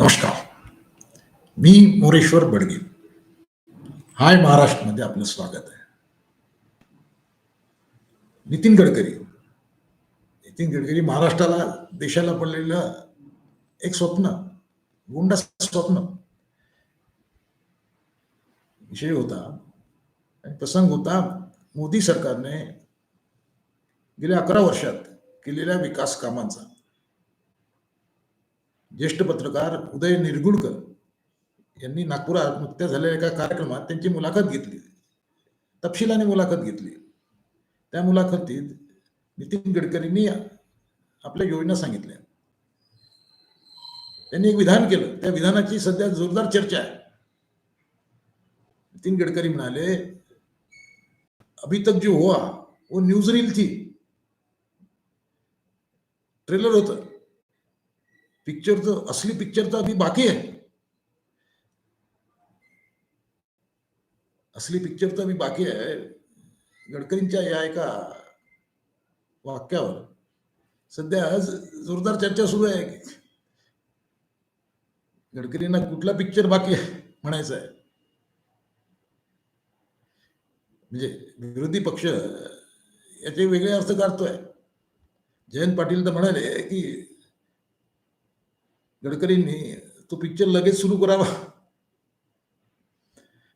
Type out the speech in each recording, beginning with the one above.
नमस्कार. मी मोरेश्वर बडगे. हाय महाराष्ट्रमध्ये आपलं स्वागत आहे. नितीन गडकरी. नितीन गडकरी महाराष्ट्राला देशाला पडलेलं एक स्वप्न गुंडा स्वप्न. विषय होता आणि प्रसंग होता मोदी सरकारने गेल्या अकरा वर्षात केलेल्या विकास कामांचा. ज्येष्ठ पत्रकार उदय निरगुडकर यांनी नागपुरात नुकत्याच झालेल्या एका कार्यक्रमात त्यांची मुलाखत घेतली. तपशिलाने मुलाखत घेतली. त्या मुलाखतीत नितीन गडकरींनी आपल्या योजना सांगितल्या. त्यांनी एक विधान केलं. त्या विधानाची सध्या जोरदार चर्चा आहे. नितीन गडकरी म्हणाले अभी तक जो हुआ वो न्यूज रील थी ट्रेलर होतं. पिक्चर तो असली पिक्चर तो अभी बाकी है असली पिक्चर तर अभी बाकी आहे. गडकरींच्या या एका वाक्यावर सध्या आज जोरदार चर्चा सुरू आहे. गडकरींना कुठला पिक्चर बाकी आहे म्हणायचं आहे? म्हणजे विरोधी पक्ष याचे वेगळे अर्थ काढतोय जयंत पाटील तर म्हणाले की गडकरींनी तो पिक्चर लगेच सुरू करावा.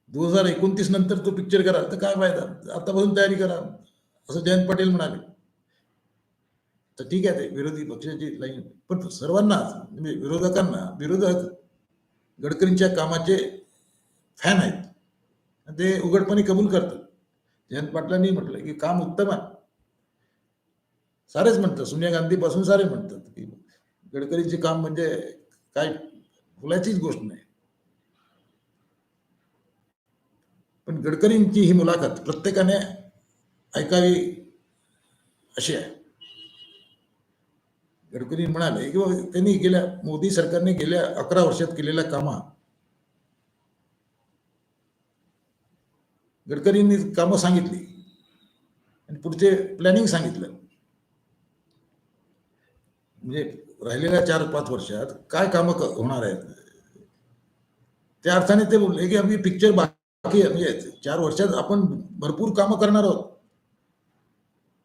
दोन हजार एकोणतीस नंतर तो पिक्चर करा. तर काय फायदा? आतापासून तयारी करा. असं जयंत पाटील म्हणाले. तर ठीक आहे ते विरोधी पक्षाची लाईन. पण सर्वांनाच म्हणजे विरोधकांना विरोधक गडकरींच्या कामाचे फॅन आहेत. ते उघडपणे कबूल करतात. जयंत पाटलांनी म्हटलं की काम उत्तम आहे. सारेच म्हणतात. सोनिया गांधी पासून सारे म्हणतात की गडकरींचे काम म्हणजे काय बोलायचीच गोष्ट नाही. पण गडकरींची ही मुलाखत प्रत्येकाने ऐकावी अशी आहे. गडकरी म्हणाले की बाबा त्यांनी गेल्या मोदी सरकारने गेल्या अकरा वर्षात केलेल्या कामा गडकरींनी कामं सांगितली आणि पुढचे प्लॅनिंग सांगितलं. म्हणजे राहिलेल्या चार पाच वर्षात काय कामं होणार आहेत? त्या अर्थाने ते बोलले की आम्ही पिक्चर बाकी म्हणजे चार वर्षात आपण भरपूर कामं करणार आहोत.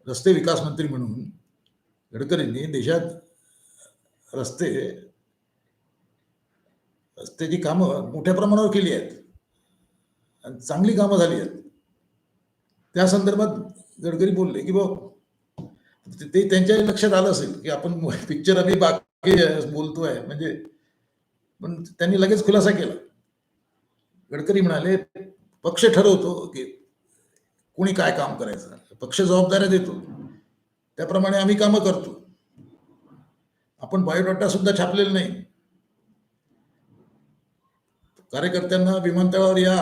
रस्ते विकास मंत्री म्हणून गडकरींनी देशात रस्ते रस्त्याची कामं मोठ्या प्रमाणावर केली आहेत. आणि चांगली कामं झाली आहेत. त्या संदर्भात गडकरी बोलले की बाबा ते त्यांच्या लक्षात आलं असेल की आपण पिक्चर आम्ही बाकी बोलतोय. म्हणजे पण त्यांनी लगेच खुलासा केला. गडकरी म्हणाले पक्ष ठरवतो की कोणी काय काम करायचं. पक्ष जबाबदाऱ्या देतो. त्याप्रमाणे आम्ही कामं करतो. आपण बायोडाटा सुद्धा छापलेला नाही. कार्यकर्त्यांना विमानतळावर या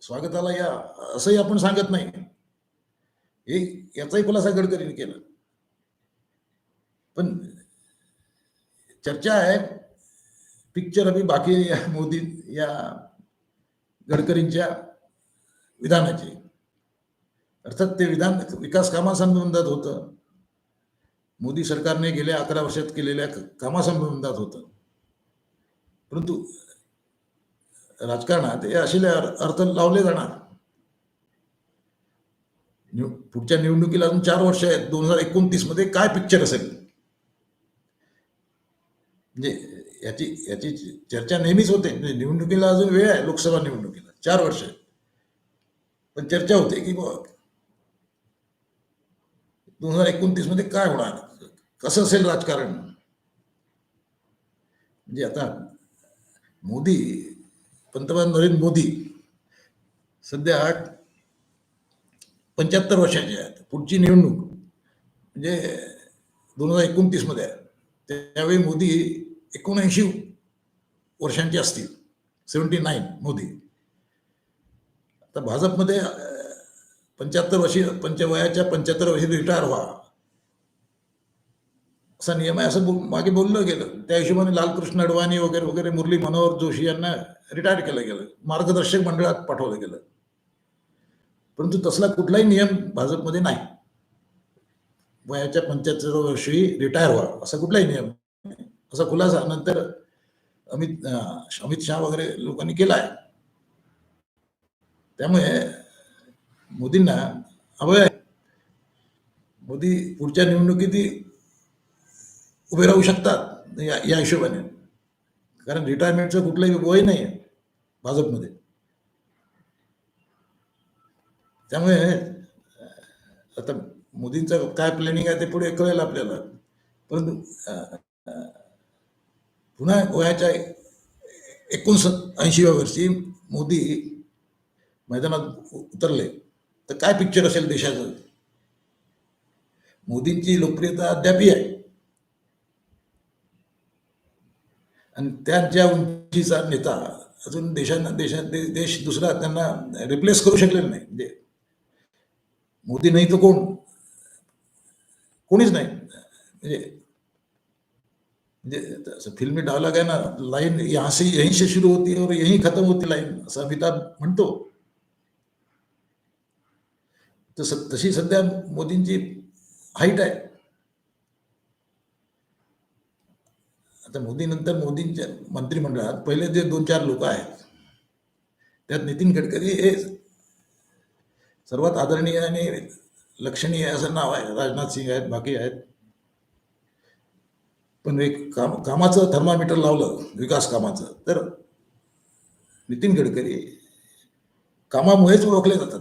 स्वागताला या असंही आपण सांगत नाही. हे याचाही खुलासा गडकरीने केला. पण चर्चा आहे पिक्चर अभि बाकी या मोदी या गडकरींच्या विधानाची. अर्थात ते विधान विकास कामासंबंधात होतं. मोदी सरकारने गेल्या अकरा वर्षात केलेल्या कामासंबंधात होतं. परंतु राजकारणात हे असे अर्थ लावले जाणार. पुढच्या निवडणुकीला अजून चार वर्ष आहेत. दोन हजार एकोणतीसमध्ये काय पिक्चर असेल? म्हणजे याची याची चर्चा नेहमीच होते. म्हणजे निवडणुकीला अजून वेळ आहे लोकसभा निवडणुकीला. चार वर्ष पण चर्चा होते की दोन हजार एकोणतीसमध्ये काय होणार? कसं असेल राजकारण? म्हणजे आता मोदी पंतप्रधान नरेंद्र मोदी सध्या पंच्याहत्तर वर्षाचे आहेत. पुढची निवडणूक म्हणजे दोन हजार एकोणतीसमध्ये आहे. त्यावेळी मोदी एकोणऐंशी वर्षांचे असतील. Seventy nine Modi. आता भाजपमध्ये पंच्याहत्तर वर्षी पंचवयाच्या पंच्याहत्तर वर्षी रिटायर व्हा. असा नियम आहे. असं बोल मागे बोललं गेलं. त्या हिशोबाने लालकृष्ण अडवाणी वगैरे वगैरे मुरली मनोहर जोशी यांना रिटायर केलं गेलं. मार्गदर्शक मंडळात पाठवलं गेलं. परंतु तसला कुठलाही नियम भाजपमध्ये नाही. वयाच्या पंच्याहत्तर वर्षी रिटायर व्हा असा कुठलाही नियम असा खुलासा नंतर अमित अमित शहा वगैरे लोकांनी केला आहे त्यामुळे मोदींना अभय आहे मोदी पुढच्या निवडणुकीत उभे राहू शकतात या या हिशोबाने. कारण रिटायरमेंटचं कुठलंही वय नाही आहे भाजपमध्ये. त्यामुळे आता मोदींचं काय प्लॅनिंग आहे ते पुढे कळेल आपल्याला. परंतु पुन्हा वयाच्या एकोणऐंशीव्या वर्षी मोदी मैदानात उतरले. तर काय पिक्चर असेल देशाचं? मोदींची लोकप्रियता अद्यापही आहे. आणि त्यांच्या उंचीचा नेता अजून देशांना देशात देश दुसरा त्यांना रिप्लेस करू शकलेला नाही. म्हणजे मोदी नाही तर कोण? कोणीच नाही. म्हणजे म्हणजे असं फिल्मी डायलॉग आहे ना लाईन यहाँ से यहीं से शुरू होती और यहीं खतम होती लाईन असं अमिताभ म्हणतो. तर तशी सध्या मोदींची हाईट आहे. आता मोदीनंतर मोदींच्या मंत्रिमंडळात पहिले जे दोन चार लोक आहेत त्यात नितीन गडकरी हे सर्वात आदरणीय आणि लक्षणीय असं नाव आहे. राजनाथ सिंग आहेत बाकी आहेत. पण एक काम कामाचं थर्मामीटर लावलं विकास कामाचं तर नितीन गडकरी कामामुळेच ओळखले जातात.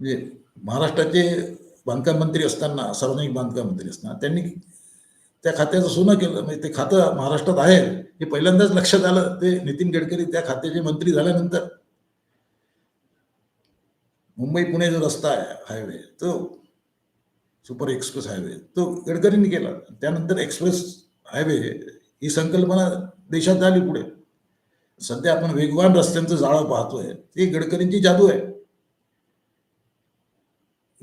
म्हणजे महाराष्ट्राचे बांधकाम मंत्री असताना सार्वजनिक बांधकाम मंत्री असताना त्यांनी त्या खात्याचं सोनं केलं. म्हणजे ते खातं महाराष्ट्रात आहे हे पहिल्यांदाच लक्षात आलं. ते नितीन गडकरी त्या खात्याचे मंत्री झाल्यानंतर मुंबई पुणे जो रस्ता आहे हायवे तो सुपर एक्सप्रेस हायवे तो गडकरींनी केला. त्यानंतर एक्सप्रेस हायवे ही संकल्पना देशात आली पुढे. सध्या आपण वेगवान रस्त्यांचं जाळं पाहतोय. ती गडकरींची जादू आहे.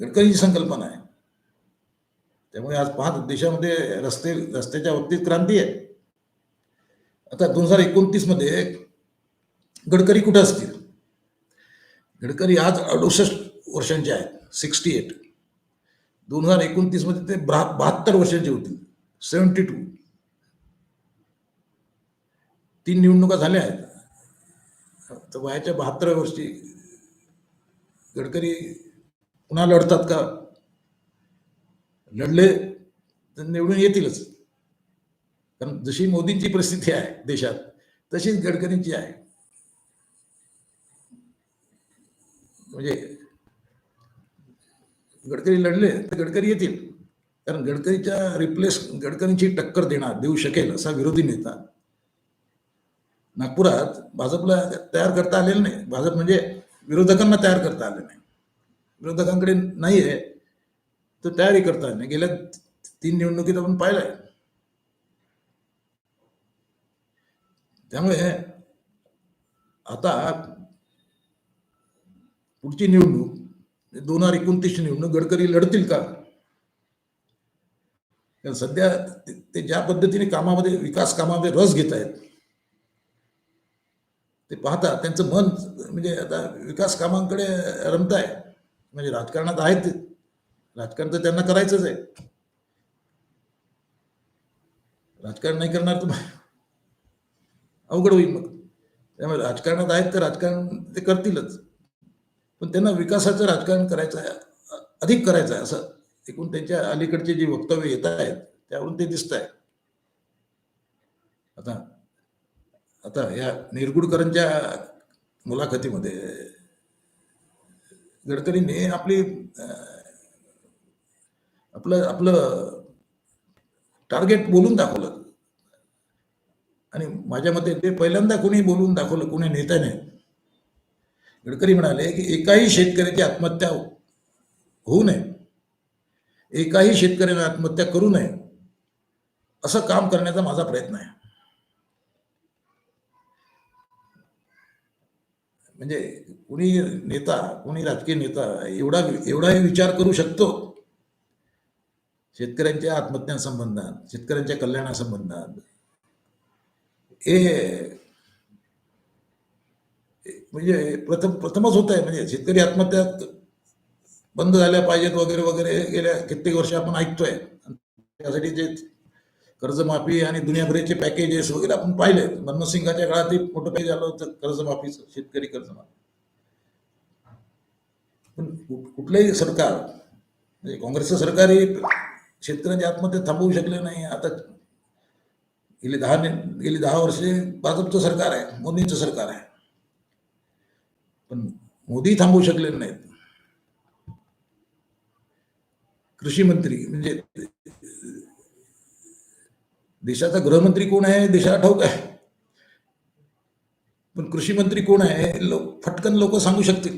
गडकरींची संकल्पना आहे. त्यामुळे आज पाहत देशामध्ये रस्ते रस्त्याच्या बाबतीत क्रांती आहे. आता दोन हजार एकोणतीसमध्ये गडकरी कुठे असतील? गडकरी आज अडुसष्ट वर्षांचे आहेत सिक्स्टी एट दोन हजार एकोणतीसमध्ये ते बहा- बहात्तर वर्षांचे होतील सेवन्टी टू तीन निवडणुका झाल्या आहेत. तर वयाच्या बहात्तराव्या वर्षी गडकरी पुन्हा लढतात का? लढले तर निवडून येतीलच. कारण जशी मोदींची परिस्थिती आहे देशात तशीच गडकरींची आहे. म्हणजे गडकरी लढले तर गडकरी येतील. कारण गडकरीच्या रिप्लेस गडकरींची टक्कर देणार देऊ शकेल असा विरोधी नेता. नागपुरात भाजपला तयार करता आलेलं नाही. भाजप म्हणजे विरोधकांना तयार करता आलं नाही. विरोधकांकडे नाही आहे तर तयारी करता आली नाही. गेल्या तीन निवडणुकीत आपण पाहिलंय. त्यामुळे आता पुढची निवडणूक दोन हजार एकोणतीसची निवडणूक गडकरी लढतील का? कारण सध्या ते- ज्या पद्धतीने कामामध्ये विकास कामामध्ये रस घेत आहेत ते पाहता त्यांचं मन म्हणजे आता विकास कामांकडे रमत आहे म्हणजे राजकारणात आहेत राजकारण तर त्यांना करायचंच आहे. राजकारण नाही करणार तर अवघड होईल मग. त्यामुळे राजकारणात आहेत तर राजकारण ते करतीलच. पण त्यांना विकासाचं राजकारण करायचं आहे अधिक करायचं आहे असं एकूण त्यांच्या अलीकडचे जे वक्तव्य येत आहेत त्यावरून ते दिसत आहे आता आता या निरगुडकरांच्या मुलाखतीमध्ये गडकरींनी आपली आपलं आपलं टार्गेट बोलून दाखवलं. आणि माझ्या मते ते पहिल्यांदा कोणी बोलून दाखवलं कोणी नेत्याने गडकरी म्हणाले की एकाही शेतकऱ्याची आत्महत्या होऊ नये. एकाही शेतकऱ्याने आत्महत्या करू नये. असं काम करण्याचा माझा प्रयत्न आहे. म्हणजे कुणी नेता कुणी राजकीय नेता एवढा एवढाही विचार करू शकतो. शेतकऱ्यांच्या आत्महत्यांसंबंधात शेतकऱ्यांच्या कल्याणासंबंधात हे म्हणजे प्रथम प्रथमच होत आहे म्हणजे शेतकरी आत्महत्या बंद झाल्या पाहिजेत वगैरे वगैरे गेल्या कित्येक वर्ष आपण ऐकतोय. त्यासाठी जे कर्जमाफी आणि दुनियाभराचे पॅकेजेस वगैरे आपण पाहिले मनमोहन सिंगाच्या काळात एक मोठं पॅकेज आलं होतं कर्जमाफीचं शेतकरी कर्जमाफी. पण कुठलंही सरकार म्हणजे काँग्रेसचं सरकारही शेतकऱ्यांची आत्महत्या थांबवू शकले नाही. आता गेली दहा ने- गेली दहा वर्षे भाजपचं सरकार आहे मोदींचं सरकार आहे. पण मोदी थांबवू शकले नाहीत. कृषी मंत्री म्हणजे देशाचा गृहमंत्री कोण आहे? देशाला ठाऊक आहे. पण कृषी मंत्री कोण आहे? लोक फटकन लोक सांगू शकतील.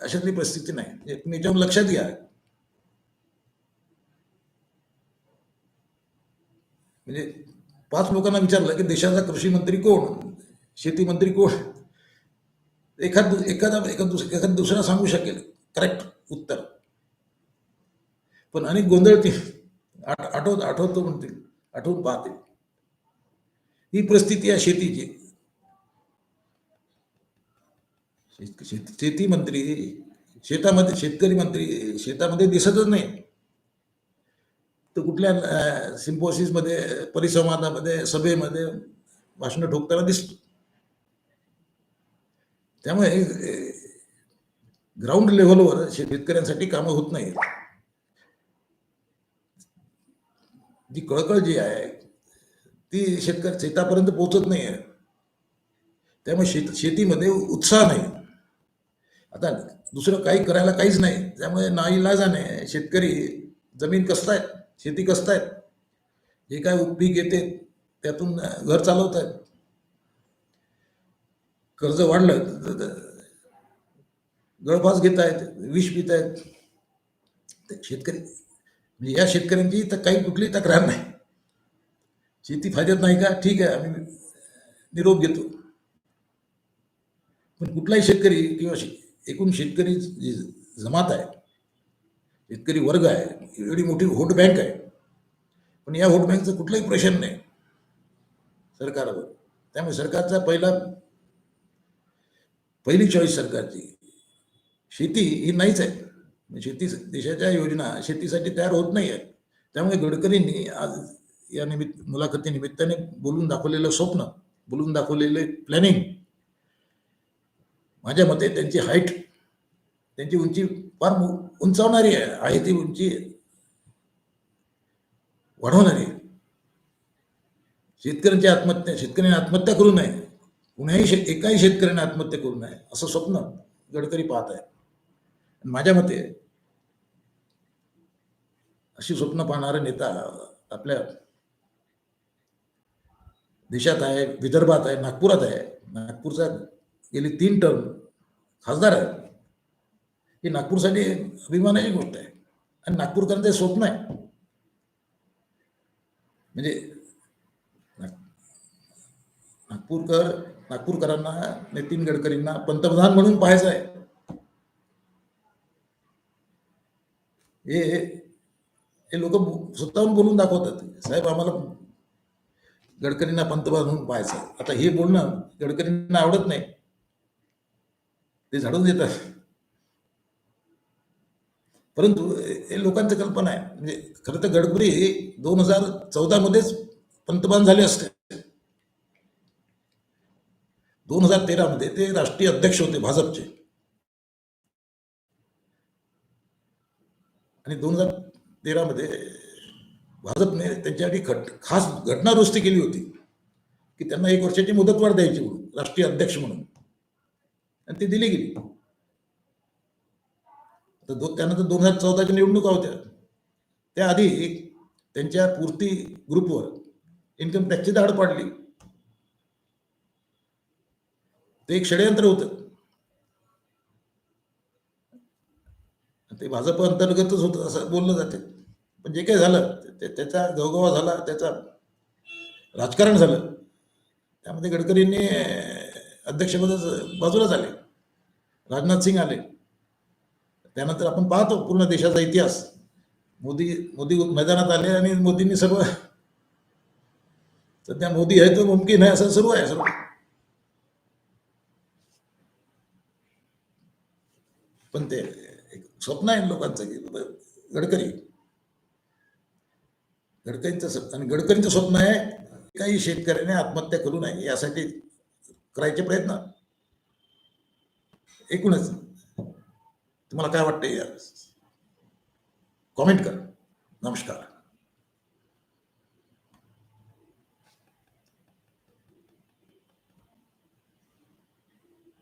अशातली परिस्थिती नाही. म्हणजे तुम्ही याच्यावर लक्षात घ्या. म्हणजे पाच लोकांना विचारलं की देशाचा कृषी मंत्री कोण? शेती मंत्री कोण? एखाद एखादा एखाद दुस एखाद दुसरा सांगू शकेल. करेक्ट उत्तर. पण अनेक गोंधळतील आठ आठवत आठवतो म्हणतील. आठवून पाहतील. ही परिस्थिती आहे शेतीची. शेत- शेती मंत्री शेतामध्ये शेतकरी मंत्री शेतामध्ये दिसतच नाही. तर कुठल्या सिम्पोसिसमध्ये परिसंवादामध्ये सभेमध्ये भाषणं ठोकताना दिसतो. त्यामुळे ग्राउंड लेव्हलवर शेतकऱ्यांसाठी कामं होत नाहीत. जी कळकळ जी आहे ती शेतकरी शेतापर्यंत पोहोचत नाही आहे त्यामुळे शेत शेतीमध्ये उत्साह नाही. आता दुसरं काही करायला काहीच नाही. त्यामुळे नाईलाजाने शेतकरी जमीन कसतायत शेती कसतायत जे काय पीक येते त्यातून घर चालवत आहेत कर्ज वाढलं गळफास घेत आहेत विष पित आहेत शेतकरी म्हणजे या शेतकऱ्यांची तर काही कुठली तक्रार नाही. शेती फायद्यात नाही का? ठीक आहे आम्ही निरोप घेतो. पण कुठलाही शेतकरी किंवा शे- एकूण शेतकरी जी जमात आहे शेतकरी वर्ग आहे एवढी मोठी व्होट बँक आहे. पण या व्होट बँकचं कुठलंही प्रेशर नाही सरकारवर. त्यामुळे सरकारचा पहिला पहिली चॉईस सरकारची. शेती ही नाहीच आहे. शेती देशाच्या योजना शेतीसाठी तयार होत नाही आहेत. त्यामुळे गडकरींनी आज या निमित्त मुलाखतीनिमित्ताने बोलून दाखवलेलं स्वप्न बोलून दाखवलेले प्लॅनिंग माझ्या मते त्यांची हाईट त्यांची उंची फार उंचावणारी आहे. आहे ती उंची वाढवणारी आहे. शेतकऱ्यांची आत्महत्या शेतकऱ्यांनी आत्महत्या करू नये. कुणाही शे एकाही शेतकऱ्याने आत्महत्या करू नये असं स्वप्न गडकरी पाहत आहे माझ्या मते अशी स्वप्न पाहणारा नेता आपल्या देशात आहे विदर्भात आहे नागपुरात आहे. नागपूरचा गेली तीन टर्म खासदार आहे ही नागपूरसाठी अभिमानाची गोष्ट आहे. आणि नागपूरकरांचं स्वप्न आहे. म्हणजे नाग- नागपूरकर नागपूरकरांना नितीन गडकरींना पंतप्रधान म्हणून पाहायचं आहे. हे हे लोक स्वतःहून बोलून दाखवतात. साहेब आम्हाला गडकरींना पंतप्रधान म्हणून पाहायचं आहे. आता हे बोलणं गडकरींना आवडत नाही. ते झाडून देतात. परंतु हे लोकांची कल्पना आहे. म्हणजे खरं तर गडकरी हे दोन हजार चौदा मध्येच पंतप्रधान झाले असते. दोन हजार तेरामध्ये ते राष्ट्रीय अध्यक्ष होते भाजपचे. आणि दोन हजार तेरामध्ये भाजपने त्यांच्यासाठी खट खास घटनादुरुस्ती केली होती की त्यांना एक वर्षाची मुदतवाढ द्यायची म्हणून राष्ट्रीय अध्यक्ष म्हणून. आणि ती दिली गेली. तर दो त्यानंतर दोन हजार चौदाच्या निवडणुका होत्या. त्याआधी त्यांच्या पूर्ती ग्रुपवर इन्कम टॅक्सची धाड पाडली. ते एक षडयंत्र होतं. ते भाजप अंतर्गतच होतं असं बोललं जाते. पण जे काही झालं ते- त्याचा गवगवा झाला त्याचा राजकारण झालं. त्यामध्ये गडकरींनी अध्यक्षपद बाजूला झाले राजनाथ सिंग आले. त्यानंतर आपण पाहतो पूर्ण देशाचा इतिहास. मोदी मोदी मैदानात आले आणि मोदींनी सर्व सध्या मोदी आहे तो मुमकिन आहे असं सुरू आहे. सर्व पण ते एक स्वप्न आहे लोकांचं की गडकरी. गडकरींचं स्वप्न आणि गडकरींचं स्वप्न आहे काही शेतकऱ्याने आत्महत्या करू नये यासाठी करायचे प्रयत्न. एकूणच. तुम्हाला काय वाटतं या कॉमेंट करा. नमस्कार.